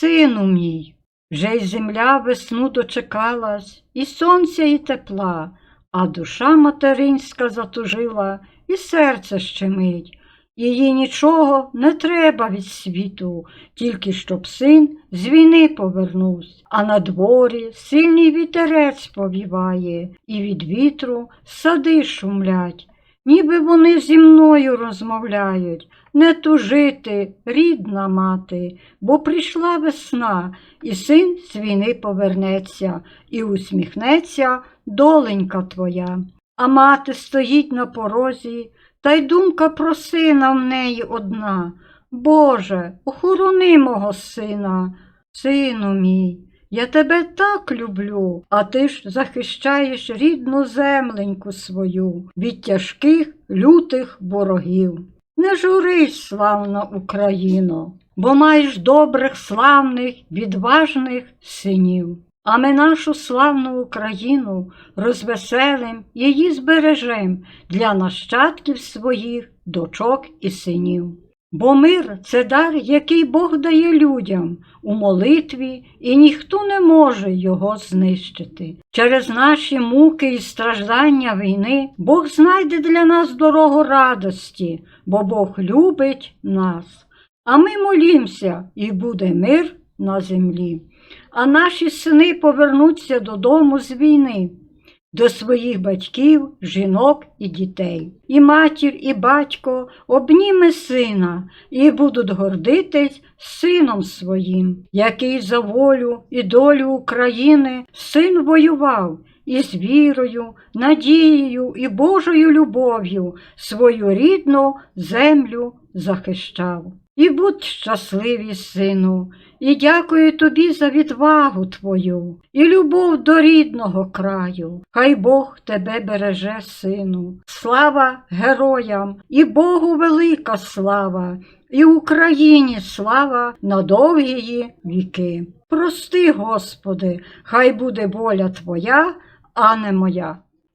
Сину мій, вже й земля весну дочекалась, і сонця, і тепла, а душа материнська затужила, і серце щемить. Їй нічого не треба від світу, тільки щоб син з війни повернувся, а на дворі сильний вітерець повіває, і від вітру сади шумлять, ніби вони зі мною розмовляють. Не тужити, рідна мати, бо прийшла весна, і син з війни повернеться, і усміхнеться доленька твоя. А мати стоїть на порозі, та й думка про сина в неї одна. Боже, охорони мого сина, сину мій, я тебе так люблю, а ти ж захищаєш рідну земленьку свою від тяжких лютих ворогів. Не журись, славна Україно, бо маєш добрих, славних, відважних синів. А ми нашу славну Україну розвеселим, її збережем для нащадків своїх, дочок і синів. Бо мир це дар, який Бог дає людям у молитві, і ніхто не може його знищити. Через наші муки і страждання війни Бог знайде для нас дорогу радості, бо Бог любить нас. А ми молімося, і буде мир на землі. А наші сини повернуться додому з війни до своїх батьків, жінок і дітей. І матір, і батько обніме сина і будуть гордитись сином своїм, який за волю і долю України син воював і з вірою, надією і Божою любов'ю свою рідну землю захищав. І будь щасливий, сину, і дякую тобі за відвагу твою і любов до рідного краю. Хай Бог тебе береже, сину. Слава героям і Богу велика слава, і Україні слава на довгії віки. Прости, Господи, хай буде воля Твоя, а не моя.